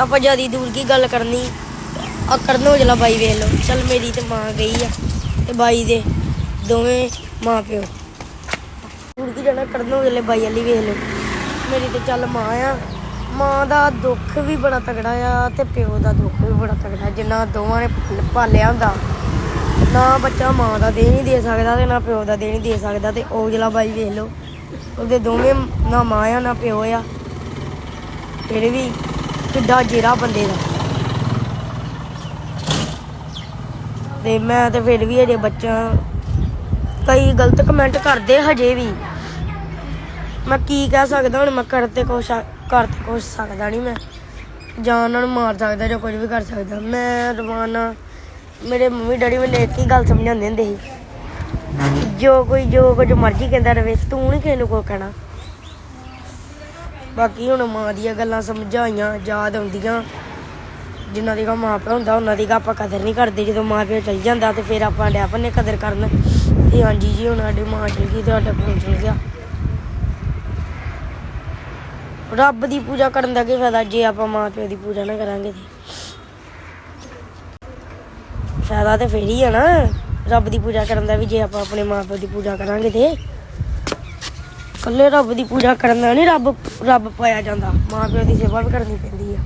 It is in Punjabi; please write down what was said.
ਆਪਾਂ ਜਿਆਦੀ ਦੂਰ ਕੀ ਗੱਲ ਕਰਨੀ? ਆ ਕਰਨ ਔਜਲਾ ਬਾਈ ਵੇਖ ਲਓ। ਚੱਲ ਮੇਰੀ ਤੇ ਮਾਂ ਗਈ ਆ ਤੇ ਬਾਈ ਦੇ ਦੋਵੇਂ ਮਾਂ ਪਿਓ। ਦੂਰ ਕੀ ਜਾਣਾ, ਕਰਨ ਔਜਲੇ ਬਾਈ ਵਾਲੀ ਵੇਖ ਲਓ। ਮੇਰੀ ਤੇ ਚੱਲ ਮਾਂ ਆ। ਮਾਂ ਦਾ ਦੁੱਖ ਵੀ ਬੜਾ ਤਗੜਾ ਆ ਤੇ ਪਿਓ ਦਾ ਦੁੱਖ ਵੀ ਬੜਾ ਤਗੜਾ, ਜਿੰਨਾ ਦੋਵਾਂ ਨੇ ਪਾਲਿਆ ਹੁੰਦਾ। ਨਾ ਬੱਚਾ ਮਾਂ ਦਾ ਦੇ ਨਹੀਂ ਦੇ ਸਕਦਾ ਤੇ ਨਾ ਪਿਓ ਦਾ ਦੇ ਨਹੀਂ ਦੇ ਸਕਦਾ ਤੇ ਔਜਲਾ ਬਾਈ ਵੇਖ ਲਓ, ਉਹਦੇ ਦੋਵੇਂ ਨਾ ਮਾਂ ਆ, ਨਾ ਪਿਓ ਆ। ਫਿਰ ਵੀ ਕਿੱਡਾ ਜੇਰਾ ਬੰਦੇ ਦਾ। ਤੇ ਮੈਂ ਤੇ ਫਿਰ ਵੀ ਹਜੇ ਬੱਚਾ, ਕਈ ਗਲਤ ਕਮੈਂਟ ਕਰਦੇ ਹਜੇ ਵੀ। ਮੈਂ ਕੀ ਕਹਿ ਸਕਦਾ ਹੁਣ, ਮੈਂ ਕਰ ਤੇ ਕੁਛ ਕਰ ਤੇ ਕੁਛ ਸਕਦਾ ਨਹੀਂ ਮੈਂ। ਜਾਂ ਉਹਨਾਂ ਨੂੰ ਮਾਰ ਸਕਦਾ ਜਾਂ ਕੁਝ ਵੀ ਕਰ ਸਕਦਾ। ਮੈਂ ਰਵਾਨਾ, ਮੇਰੇ ਮੰਮੀ ਡੈਡੀ ਮੈਨੂੰ ਇੱਕ ਹੀ ਗੱਲ ਸਮਝਾਉਂਦੇ ਹੁੰਦੇ ਸੀ। ਜੋ ਕੋਈ, ਜੋ ਕੁਝ ਮਰਜ਼ੀ ਕਹਿੰਦਾ ਰਵੇ, ਤੂੰ ਨਹੀਂ ਕਿਸੇ ਨੂੰ ਕੋਈ ਕਹਿਣਾ। ਬਾਕੀ ਹੁਣ ਮਾਂ ਦੀਆਂ ਗੱਲਾਂ ਸਮਝਾਈਆਂ, ਯਾਦ ਆਉਂਦੀਆਂ। ਜਿਨ੍ਹਾਂ ਦੀ ਮਾਂ ਪਿਓ ਹੁੰਦਾ, ਉਹਨਾਂ ਦੀ ਆਪਾਂ ਕਦਰ ਨਹੀਂ ਕਰਦੇ। ਜਦੋਂ ਮਾਂ ਪਿਓ ਚਲ ਜਾਂਦਾ ਤੇ ਫਿਰ ਆਪਾਂ ਡਿਆ ਪੰਨੇ ਕਦਰ ਕਰਨ। ਤੇ ਹਾਂਜੀ ਜੀ, ਹੁਣ ਸਾਡੀ ਮਾਂ ਚਲ ਗਈ ਤੇ ਸਾਡਾ ਪਿਓ ਚਲ ਗਿਆ। ਰੱਬ ਦੀ ਪੂਜਾ ਕਰਨ ਦਾ ਕੀ ਫਾਇਦਾ? ਜੇ ਆਪਾਂ ਮਾਂ ਪਿਓ ਦੀ ਪੂਜਾ ਨਾ ਕਰਾਂਗੇ ਤੇ। ਫਾਇਦਾ ਤੇ ਫੇਰ ਹੀ ਆ ਨਾ। ਰੱਬ ਦੀ ਪੂਜਾ ਕਰਨ ਦਾ ਵੀ ਜੇ ਆਪਾਂ ਆਪਣੇ ਮਾਂ ਪਿਓ ਦੀ ਪੂਜਾ ਕਰਾਂਗੇ ਤੇ। ਕੱਲੇ ਰੱਬ ਦੀ ਪੂਜਾ ਕਰਨ ਨਾਲ ਨਹੀਂ, ਰੱਬ ਰੱਬ ਪਾਇਆ ਜਾਂਦਾ। ਮਾਂ ਪਿਓ ਦੀ ਸੇਵਾ ਵੀ ਕਰਨੀ ਪੈਂਦੀ ਆ।